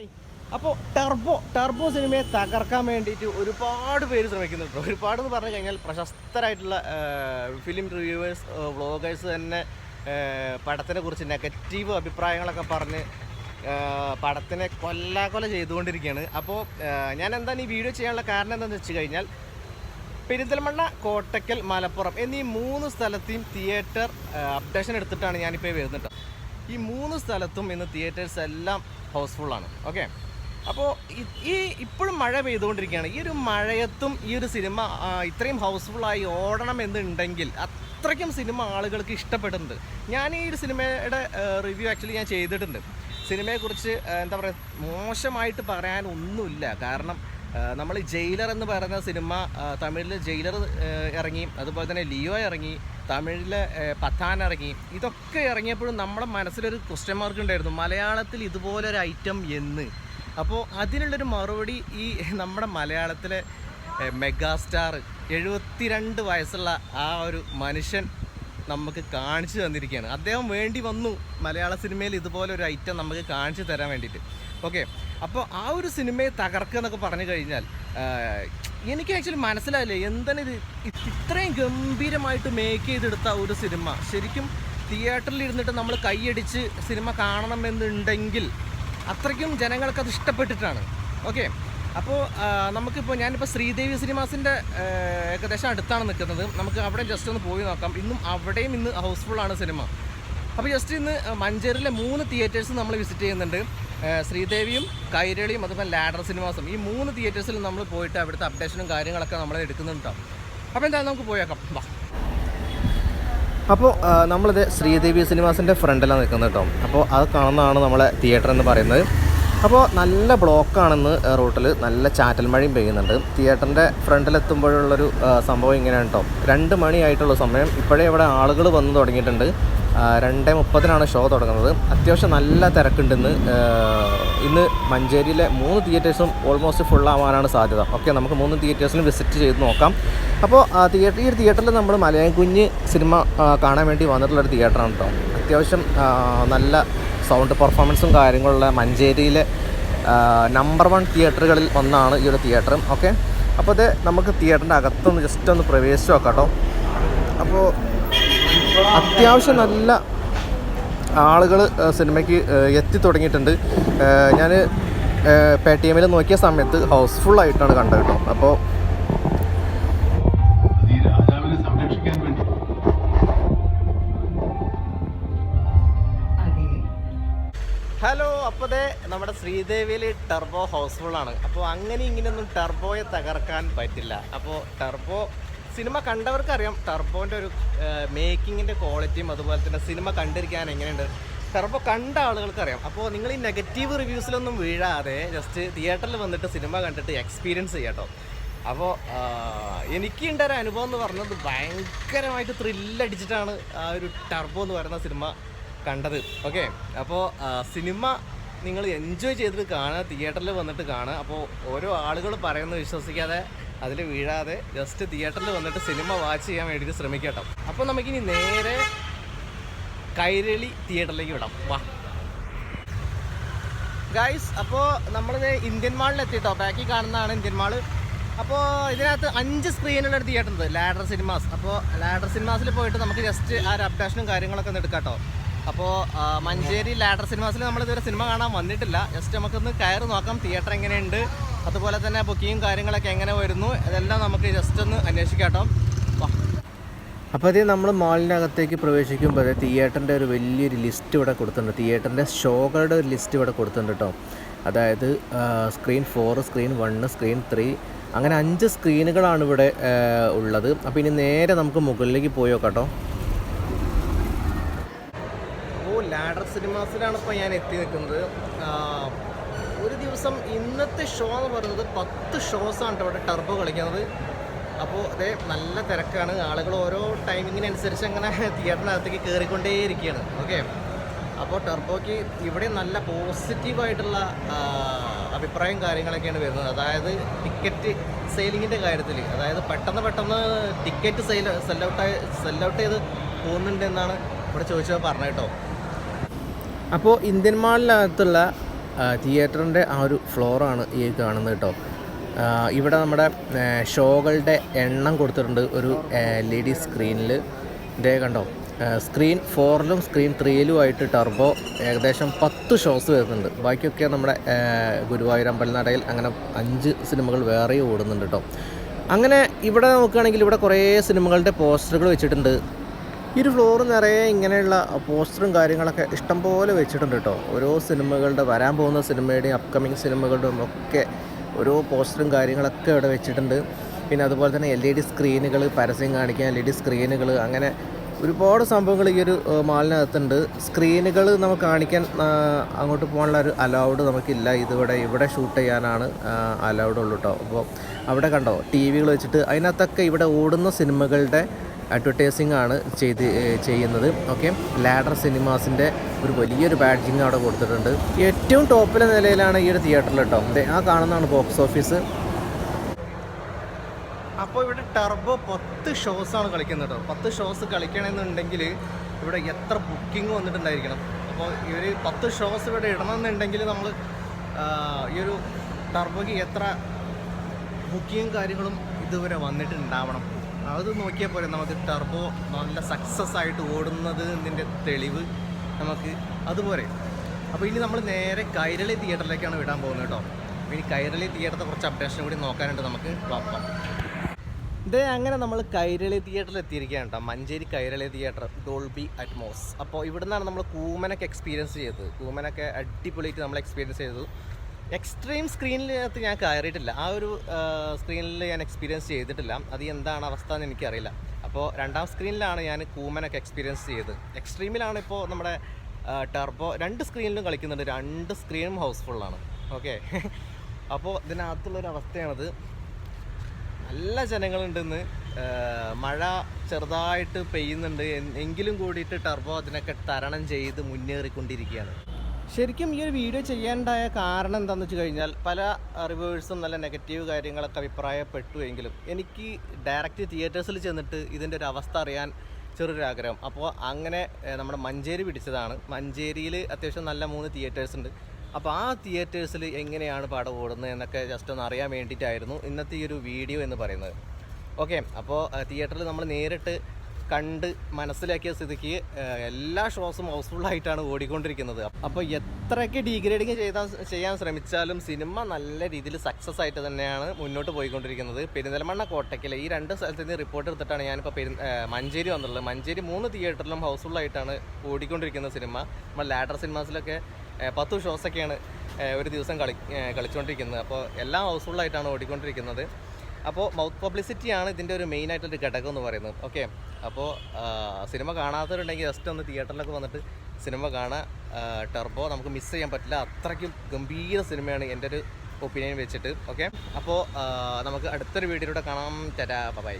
Hi അപ്പോൾ turbo turbo സിനിമയെ തകർക്കാൻ വേണ്ടിയിട്ട് ഒരുപാട് പേര് ശ്രമിക്കുന്നുണ്ട്. ഒരുപാട് എന്ന് പറഞ്ഞു കഴിഞ്ഞാൽ പ്രശസ്തരായിട്ടുള്ള ഫിലിം റിവ്യൂവേഴ്സ് വ്ളോഗേഴ്സ് തന്നെ പടത്തിനെ കുറിച്ച് നെഗറ്റീവ് അഭിപ്രായങ്ങളൊക്കെ പറഞ്ഞ് പടത്തിനെ കൊല്ലാകൊല ചെയ്തുകൊണ്ടിരിക്കുകയാണ്. അപ്പോൾ ഞാൻ എന്താണ് ഈ വീഡിയോ ചെയ്യാനുള്ള കാരണം എന്താണെന്ന് വെച്ച് കഴിഞ്ഞാൽ പെരിന്തൽമണ്ണ കോട്ടക്കൽ മലപ്പുറം എന്നീ മൂന്ന് സ്ഥലത്തെയും തിയേറ്റർ അപ്ഡേഷൻ എടുത്തിട്ടാണ് ഞാനിപ്പോൾ വരുന്നത് ഈ മൂന്ന് സ്ഥലത്തും ഇന്ന് തിയേറ്റേഴ്സ് എല്ലാം ഹൗസ്ഫുള്ളാണ് ഓക്കെ അപ്പോൾ ഈ ഇപ്പോഴും മഴ പെയ്തുകൊണ്ടിരിക്കുകയാണ്. ഈ ഒരു മഴയത്തും ഈ ഒരു സിനിമ ഇത്രയും ഹൗസ്ഫുള്ളായി ഓടണം എന്നുണ്ടെങ്കിൽ അത്രയ്ക്കും സിനിമ ആളുകൾക്ക് ഇഷ്ടപ്പെടുന്നുണ്ട്. ഞാൻ ഈ ഒരു സിനിമയുടെ റിവ്യൂ ആക്ച്വലി ഞാൻ ചെയ്തിട്ടുണ്ട്. സിനിമയെക്കുറിച്ച് എന്താ പറയുക മോശമായിട്ട് പറയാൻ ഒന്നുമില്ല കാരണം നമ്മൾ ജയിലർ എന്ന് പറയുന്ന സിനിമ തമിഴിൽ ജയിലർ ഇറങ്ങി അതുപോലെ തന്നെ ലിയോ ഇറങ്ങി തമിഴിൽ പത്താൻ ഇറങ്ങി ഇതൊക്കെ ഇറങ്ങിയപ്പോഴും നമ്മുടെ മനസ്സിലൊരു ക്വസ്റ്റ്യൻ മാർക്ക് ഉണ്ടായിരുന്നു. മലയാളത്തിൽ ഇതുപോലൊരു ഐറ്റം എന്ന്. അപ്പോൾ അതിനുള്ളൊരു മറുപടി ഈ നമ്മുടെ മലയാളത്തിലെ മെഗാസ്റ്റാർ എഴുപത്തിരണ്ട് വയസ്സുള്ള ആ ഒരു മനുഷ്യൻ നമുക്ക് കാണിച്ചു തന്നിരിക്കുകയാണ്. അദ്ദേഹം വേണ്ടി വന്നു മലയാള സിനിമയിൽ ഇതുപോലെ ഒരു ഐറ്റം നമുക്ക് കാണിച്ചു തരാൻ വേണ്ടിയിട്ട്. ഓക്കെ അപ്പോൾ ആ ഒരു സിനിമയെ തകർക്കുക എന്നൊക്കെ പറഞ്ഞു കഴിഞ്ഞാൽ എനിക്ക് ആക്ച്വലി മനസ്സിലായില്ല എന്താണ് ഇത്? ഇത് ഇത്രയും ഗംഭീരമായിട്ട് മേക്ക് ചെയ്തെടുത്ത ഒരു സിനിമ. ശരിക്കും തിയേറ്ററിൽ ഇരുന്നിട്ട് നമ്മൾ കൈയടിച്ച് സിനിമ കാണണമെന്നുണ്ടെങ്കിൽ അത്രയ്ക്കും ജനങ്ങൾക്ക് അത് ഇഷ്ടപ്പെട്ടിട്ടാണ്. ഓക്കെ അപ്പോൾ നമുക്കിപ്പോൾ ഞാനിപ്പോൾ ശ്രീദേവി സിനിമാസിന്റെ ഏകദേശം അടുത്താണ് നിൽക്കുന്നത്. നമുക്ക് അവിടെ ജസ്റ്റ് ഒന്ന് പോയി നോക്കാം. ഇന്നും അവിടെയും ഇന്ന് ഹൗസ്ഫുള്ളാണ് സിനിമ. അപ്പോൾ ജസ്റ്റ് ഇന്ന് മഞ്ചേരിലെ മൂന്ന് തിയേറ്റേഴ്സ് നമ്മൾ വിസിറ്റ് ചെയ്യുന്നുണ്ട്. ശ്രീദേവിയും കൈരളിയും അതുപോലെ ലാഡർ സിനിമാസും ഈ മൂന്ന് തിയേറ്റേഴ്സിൽ നമ്മൾ പോയിട്ട് അവിടുത്തെ അപ്ഡേഷനും കാര്യങ്ങളൊക്കെ നമ്മൾ എടുക്കുന്നുണ്ടാവും അപ്പോൾ എന്തായാലും നമുക്ക് പോയേക്കാം. വാ. അപ്പോൾ നമ്മളിത് ശ്രീദേവി സിനിമാസിന്റെ ഫ്രണ്ടിലാണ് നിൽക്കുന്നത് കേട്ടോ. അപ്പോൾ അത് കാണുന്നതാണ് നമ്മളെ തിയേറ്റർ എന്ന് പറയുന്നത്. അപ്പോൾ നല്ല ബ്ലോക്കാണെന്ന് റൂട്ടിൽ നല്ല ചാറ്റൽ മഴയും പെയ്യുന്നുണ്ട്. തിയേറ്ററിന്റെ ഫ്രണ്ടിലെത്തുമ്പോഴുള്ളൊരു സംഭവം ഇങ്ങനെയാണ് കേട്ടോ. രണ്ട് മണിയായിട്ടുള്ള സമയം. ഇപ്പോഴേ ഇവിടെ ആളുകൾ വന്ന് തുടങ്ങിയിട്ടുണ്ട്. രണ്ടേ മുപ്പതിനാണ് ഷോ തുടങ്ങുന്നത്. അത്യാവശ്യം നല്ല തിരക്കുണ്ടെന്ന് ഇന്ന് മഞ്ചേരിയിലെ മൂന്ന് തിയേറ്റേഴ്സും ഓൾമോസ്റ്റ് ഫുൾ ആവാനാണ് സാധ്യത. ഓക്കെ നമുക്ക് മൂന്ന് തിയേറ്റേഴ്സിനും വിസിറ്റ് ചെയ്ത് നോക്കാം. അപ്പോൾ തിയേറ്റർ ഈ ഒരു തിയേറ്ററിൽ നമ്മൾ മലയാളം കുഞ്ഞ് സിനിമ കാണാൻ വേണ്ടി വന്നിട്ടുള്ളൊരു തിയേറ്ററാണ് കേട്ടോ അത്യാവശ്യം നല്ല സൗണ്ട് പെർഫോമൻസും കാര്യങ്ങളുള്ള മഞ്ചേരിയിലെ നമ്പർ വൺ തിയേറ്ററുകളിൽ ഒന്നാണ് ഈ ഒരു തിയേറ്റർ. ഓക്കെ അപ്പോൾ അത് നമുക്ക് തിയേറ്ററിന്റെ അകത്തൊന്ന് ജസ്റ്റ് ഒന്ന് പ്രവേശിച്ച് നോക്കാം കേട്ടോ അപ്പോൾ അത്യാവശ്യം നല്ല ആളുകൾ സിനിമയ്ക്ക് എത്തി തുടങ്ങിയിട്ടുണ്ട്. ഞാൻ പേ ടി എമ്മിൽ നോക്കിയ സമയത്ത് ഹൗസ്ഫുൾ ആയിട്ടാണ് കണ്ടത് കേട്ടോ അപ്പോൾ ഈ രാജാവിനെ സംരക്ഷിക്കാൻ വേണ്ടി. ഹലോ അപ്പോൾ ദേ നമ്മുടെ ശ്രീദേവിയിൽ ടർബോ ഹൗസ്ഫുൾ ആണ്. അപ്പോൾ അങ്ങനെ ഇങ്ങനെയൊന്നും ടർബോയെ തകർക്കാൻ പറ്റില്ല. അപ്പോൾ ടർബോ സിനിമ കണ്ടവർക്ക് അറിയാം ടർബോന്റെ ഒരു മേക്കിങ്ങിന്റെ ക്വാളിറ്റിയും അതുപോലെ തന്നെ സിനിമ കണ്ടിരിക്കാൻ എങ്ങനെയുണ്ട്? ടർബോ കണ്ട ആളുകൾക്ക് അറിയാം അപ്പോൾ നിങ്ങൾ ഈ നെഗറ്റീവ് റിവ്യൂസിലൊന്നും വീഴാതെ ജസ്റ്റ് തിയേറ്ററിൽ വന്നിട്ട് സിനിമ കണ്ടിട്ട് എക്സ്പീരിയൻസ് ചെയ്യാട്ടോ. അപ്പോൾ എനിക്ക് ഉണ്ടായ അനുഭവം എന്ന് പറഞ്ഞത് ഭയങ്കരമായിട്ട് ത്രില്ലടിച്ചിട്ടാണ് ആ ഒരു ടർബോ എന്ന് പറയുന്ന സിനിമ കണ്ടത്. ഓക്കെ അപ്പോൾ സിനിമ നിങ്ങൾ എൻജോയ് ചെയ്തിട്ട് കാണുക തിയേറ്ററിൽ വന്നിട്ട് കാണുക. അപ്പോൾ ഓരോ ആളുകൾ പറയുന്നത് വിശ്വസിക്കാതെ അതിൽ വീഴാതെ ജസ്റ്റ് തിയേറ്ററിൽ വന്നിട്ട് സിനിമ വാച്ച് ചെയ്യാൻ വേണ്ടിയിട്ട് ശ്രമിക്കട്ടോ. അപ്പോൾ നമുക്കിനി നേരെ കൈരളി തിയേറ്ററിലേക്ക് വിടാം. വാ. ഗൈസ് അപ്പോൾ നമ്മൾ ഇന്ത്യൻ മാളിൽ എത്തിയിട്ടോ ബാക്കി കാണുന്നതാണ് ഇന്ത്യൻ മാൾ അപ്പോൾ ഇതിനകത്ത് അഞ്ച് സ്ക്രീനുള്ള ഒരു തിയേറ്റർ ഉണ്ട്. ലാഡർ സിനിമാസ് അപ്പോൾ ലാഡർ സിനിമാസിൽ പോയിട്ട് നമുക്ക് ജസ്റ്റ് ആ ഒരു അപ്ഡേഷനും കാര്യങ്ങളൊക്കെ ഒന്ന് എടുക്കാം കേട്ടോ അപ്പോൾ മഞ്ചേരി ലാഡർ സിനിമാസിൽ നമ്മൾ ഇതുവരെ സിനിമ കാണാൻ വന്നിട്ടില്ല. ജസ്റ്റ് നമുക്കൊന്ന് കയറി നോക്കാം തിയേറ്റർ എങ്ങനെയുണ്ട് അതുപോലെ തന്നെ ബുക്കിങ്ങും കാര്യങ്ങളൊക്കെ എങ്ങനെ വരുന്നു ഇതെല്ലാം നമുക്ക് ജസ്റ്റ് ഒന്ന് അന്വേഷിക്കാം കേട്ടോ. അപ്പോൾ അതേ നമ്മൾ മാളിനകത്തേക്ക് പ്രവേശിക്കുമ്പോൾ തിയേറ്ററിന്റെ ഒരു വലിയൊരു ലിസ്റ്റ് ഇവിടെ കൊടുത്തിട്ടുണ്ട്. തിയേറ്ററിന്റെ ഷോകളുടെ ഒരു ലിസ്റ്റ് ഇവിടെ കൊടുത്തിട്ടുണ്ട് കേട്ടോ. അതായത് screen four screen one screen three അങ്ങനെ അഞ്ച് സ്ക്രീനുകളാണ് ഇവിടെ ഉള്ളത്. അപ്പോൾ ഇനി നേരെ നമുക്ക് മുകളിലേക്ക് പോയി കേട്ടോ. ലാഡർ സിനിമാസിലാണ് ഇപ്പോൾ ഞാൻ എത്തി നിൽക്കുന്നത്. ഒരു ദിവസം ഇന്നത്തെ ഷോ എന്ന് പറയുന്നത് പത്ത് ഷോസാണ് ഇവിടെ ടർബോ കളിക്കുന്നത്. അപ്പോൾ അതേ നല്ല തിരക്കാണ്. ആളുകൾ ഓരോ ടൈമിങ്ങിനനുസരിച്ച് അങ്ങനെ തിയേറ്ററിനകത്തേക്ക് കയറിക്കൊണ്ടേയിരിക്കുകയാണ് ഓക്കെ അപ്പോൾ ടർബോയ്ക്ക് ഇവിടെ നല്ല പോസിറ്റീവായിട്ടുള്ള അഭിപ്രായം കാര്യങ്ങളൊക്കെയാണ് വരുന്നത്. അതായത് ടിക്കറ്റ് സെയിലിങ്ങിന്റെ കാര്യത്തിൽ അതായത് പെട്ടെന്ന് പെട്ടെന്ന് ടിക്കറ്റ് സെയിൽ സെല്ലൗട്ടായി സെല്ലൗട്ട് ചെയ്ത് പോകുന്നുണ്ട് എന്നാണ് ഇവിടെ ചോദിച്ചത് പറഞ്ഞു കേട്ടോ അപ്പോൾ ഇന്ത്യൻ മാളിനകത്തുള്ള തിയേറ്ററിന്റെ ആ ഒരു ഫ്ലോറാണ് ഈ കാണുന്നത് കേട്ടോ. ഇവിടെ നമ്മുടെ ഷോകളുടെ എണ്ണം കൊടുത്തിട്ടുണ്ട് ഒരു എൽ ഇ ഡി സ്ക്രീനിൽ ഇതേ കണ്ടോ സ്ക്രീൻ ഫോറിലും സ്ക്രീൻ ത്രീയിലും ആയിട്ട് ടർബോ ഏകദേശം പത്ത് ഷോസ് വരുന്നുണ്ട്. ബാക്കിയൊക്കെ നമ്മുടെ ഗുരുവായൂർ അമ്പലനടയിൽ അങ്ങനെ അഞ്ച് സിനിമകൾ വേറെയും ഓടുന്നുണ്ട് കേട്ടോ. അങ്ങനെ ഇവിടെ നോക്കുകയാണെങ്കിൽ ഇവിടെ കുറേ സിനിമകളുടെ പോസ്റ്ററുകൾ വെച്ചിട്ടുണ്ട്. ഈ ഒരു ഫ്ലോർ നിറയെ ഇങ്ങനെയുള്ള പോസ്റ്ററും കാര്യങ്ങളൊക്കെ ഇഷ്ടംപോലെ വെച്ചിട്ടുണ്ട് കേട്ടോ ഓരോ സിനിമകളുടെ വരാൻ പോകുന്ന സിനിമയുടെയും അപ്കമിങ് സിനിമകളുടെയും ഒക്കെ ഓരോ പോസ്റ്ററും കാര്യങ്ങളൊക്കെ ഇവിടെ വെച്ചിട്ടുണ്ട്. പിന്നെ അതുപോലെ തന്നെ എൽ ഇ ഡി സ്ക്രീനുകൾ പരസ്യം കാണിക്കാൻ എൽ ഇ ഡി സ്ക്രീനുകൾ അങ്ങനെ ഒരുപാട് സംഭവങ്ങൾ ഈ ഒരു മാലിനകത്തുണ്ട് സ്ക്രീനുകൾ നമുക്ക് കാണിക്കാൻ അങ്ങോട്ട് പോകാനുള്ള ഒരു അലൗഡ് നമുക്കില്ല. ഇതിവിടെ ഇവിടെ ഷൂട്ട് ചെയ്യാനാണ് അലൗഡ് ഉള്ളൂ കേട്ടോ അപ്പോൾ അവിടെ കണ്ടോ ടി വികൾ വെച്ചിട്ട് അതിനകത്തൊക്കെ ഇവിടെ ഓടുന്ന സിനിമകളുടെ അഡ്വർടൈസിങ് ആണ് ചെയ്ത് ചെയ്യുന്നത്. ഓക്കെ? ലാഡർ സിനിമാസിന്റെ ഒരു വലിയൊരു ബാഡ്ജിങ് അവിടെ കൊടുത്തിട്ടുണ്ട്. ഏറ്റവും ടോപ്പിലെ നിലയിലാണ് ഈ ഒരു തിയേറ്ററിൽ കേട്ടോ. ആ കാണുന്നതാണ് ബോക്സ് ഓഫീസ് അപ്പോൾ ഇവിടെ ടർബോ പത്ത് ഷോസാണ് കളിക്കുന്നത് കേട്ടോ. പത്ത് ഷോസ് കളിക്കണമെന്നുണ്ടെങ്കിൽ ഇവിടെ എത്ര ബുക്കിംഗ് വന്നിട്ടുണ്ടായിരിക്കണം? അപ്പോൾ ഇവർ പത്ത് ഷോസ് ഇവിടെ ഇടണമെന്നുണ്ടെങ്കിൽ നമ്മൾ ഈ ഒരു ടർബോയ്ക്ക് എത്ര ബുക്കിങ്ങും കാര്യങ്ങളും ഇതുവരെ വന്നിട്ടുണ്ടാവണം. അത് നോക്കിയാൽ പോലെ നമുക്ക് ടർബോ നല്ല സക്സസ് ആയിട്ട് ഓടുന്നത് എന്നതിന്റെ തെളിവ് നമുക്ക് അതുപോലെ. അപ്പോൾ ഇനി നമ്മൾ നേരെ കൈരളി തിയേറ്ററിലേക്കാണ് വിടാൻ പോകുന്നത് കേട്ടോ. അപ്പോൾ ഇനി കൈരളി തിയേറ്ററിന്റെ കുറച്ച് അപ്ഡേഷൻ കൂടി നോക്കാനുണ്ട് നമുക്ക്. നോക്കാം ഇതേ അങ്ങനെ നമ്മൾ കൈരളി തിയേറ്ററിൽ എത്തിയിരിക്കുകയാണ് കേട്ടോ. Manjeri Kairali theatre Dolby Atmos അപ്പോൾ ഇവിടെ നിന്നാണ് നമ്മൾ കൂമനൊക്കെ എക്സ്പീരിയൻസ് ചെയ്തത്. കൂമനൊക്കെ അടിപൊളിയായിട്ട് നമ്മൾ എക്സ്പീരിയൻസ് ചെയ്തത്. എക്സ്ട്രീം സ്ക്രീനിനകത്ത് ഞാൻ കയറിയിട്ടില്ല. ആ ഒരു സ്ക്രീനിൽ ഞാൻ എക്സ്പീരിയൻസ് ചെയ്തിട്ടില്ല. അത് എന്താണ് അവസ്ഥ എന്ന് എനിക്കറിയില്ല. അപ്പോൾ രണ്ടാം സ്ക്രീനിലാണ് ഞാൻ കൂമനൊക്കെ എക്സ്പീരിയൻസ് ചെയ്തത്. എക്സ്ട്രീമിലാണ് ഇപ്പോൾ നമ്മുടെ ടർബോ രണ്ട് സ്ക്രീനിലും കളിക്കുന്നുണ്ട്. രണ്ട് സ്ക്രീനും ഹൗസ്ഫുള്ളാണ് ഓക്കെ അപ്പോൾ ഇതിനകത്തുള്ളൊരു അവസ്ഥയാണത്. നല്ല ജനങ്ങളുണ്ടെന്ന് മഴ ചെറുതായിട്ട് പെയ്യുന്നുണ്ട്. എങ്കിലും കൂടിയിട്ട് ടർബോ അതിനൊക്കെ തരണം ചെയ്ത് മുന്നേറിക്കൊണ്ടിരിക്കുകയാണ്. ശരിക്കും ഈ ഒരു വീഡിയോ ചെയ്യാനുണ്ടായ കാരണം എന്താണെന്ന് വെച്ച് കഴിഞ്ഞാൽ പല റിവേഴ്സും നല്ല നെഗറ്റീവ് കാര്യങ്ങളൊക്കെ അഭിപ്രായപ്പെട്ടു എങ്കിലും എനിക്ക് ഡയറക്റ്റ് തിയേറ്റേഴ്സിൽ ചെന്നിട്ട് ഇതിന്റെ ഒരു അവസ്ഥ അറിയാൻ ചെറിയൊരു ആഗ്രഹം. അപ്പോൾ അങ്ങനെ നമ്മുടെ മഞ്ചേരി പിടിച്ചതാണ്. മഞ്ചേരിയിൽ അത്യാവശ്യം നല്ല മൂന്ന് തിയേറ്റേഴ്സ് ഉണ്ട്. അപ്പോൾ ആ തിയേറ്റേഴ്സിൽ എങ്ങനെയാണ് പടം ഓടുന്നത് എന്നൊക്കെ ജസ്റ്റ് ഒന്ന് അറിയാൻ വേണ്ടിയിട്ടായിരുന്നു ഇന്നത്തെ ഈ ഒരു വീഡിയോ എന്ന് പറയുന്നത്. ഓക്കെ അപ്പോൾ തിയേറ്ററിൽ നമ്മൾ നേരിട്ട് കണ്ട് മനസ്സിലാക്കിയ സ്ഥിതിക്ക് എല്ലാ ഷോസും ഹൗസ്ഫുള്ളായിട്ടാണ് ഓടിക്കൊണ്ടിരിക്കുന്നത്. അപ്പോൾ എത്രയൊക്കെ ഡീഗ്രേഡിങ് ചെയ്താൽ ചെയ്യാൻ ശ്രമിച്ചാലും സിനിമ നല്ല രീതിയിൽ സക്സസ് ആയിട്ട് തന്നെയാണ് മുന്നോട്ട് പോയിക്കൊണ്ടിരിക്കുന്നത്. പെരിന്തൽമണ്ണ കോട്ടയ്ക്കൽ ഈ രണ്ട് സ്ഥലത്ത് നിന്ന് റിപ്പോർട്ട് എടുത്തിട്ടാണ് ഞാനിപ്പോൾ പെരു മഞ്ചേരി വന്നിട്ടുള്ളത്. മഞ്ചേരി മൂന്ന് തിയേറ്ററിലും ഹൗസ്ഫുള്ളായിട്ടാണ് ഓടിക്കൊണ്ടിരിക്കുന്ന സിനിമ നമ്മൾ ലാഡർ സിനിമാസിലൊക്കെ പത്ത് ഷോസൊക്കെയാണ് ഒരു ദിവസം കളി കളിച്ചുകൊണ്ടിരിക്കുന്നത് അപ്പോൾ എല്ലാം ഹൗസ്ഫുള്ളായിട്ടാണ് ഓടിക്കൊണ്ടിരിക്കുന്നത്. അപ്പോൾ മൗത്ത് പബ്ലിസിറ്റിയാണ് ഇതിന്റെ ഒരു മെയിൻ ആയിട്ടൊരു ഘടകം എന്ന് പറയുന്നത്. ഓക്കെ അപ്പോൾ സിനിമ കാണാത്തവരുണ്ടെങ്കിൽ ജസ്റ്റ് ഒന്ന് തിയേറ്ററിലൊക്കെ വന്നിട്ട് സിനിമ കാണാൻ ടെർബോ നമുക്ക് മിസ് ചെയ്യാൻ പറ്റില്ല. അത്രയ്ക്കും ഗംഭീര സിനിമയാണ് എന്റെ ഒരു ഒപ്പീനിയൻ വെച്ചിട്ട്. ഓക്കെ അപ്പോൾ നമുക്ക് അടുത്തൊരു വീഡിയോയിലൂടെ കാണാം. തരാ ബൈ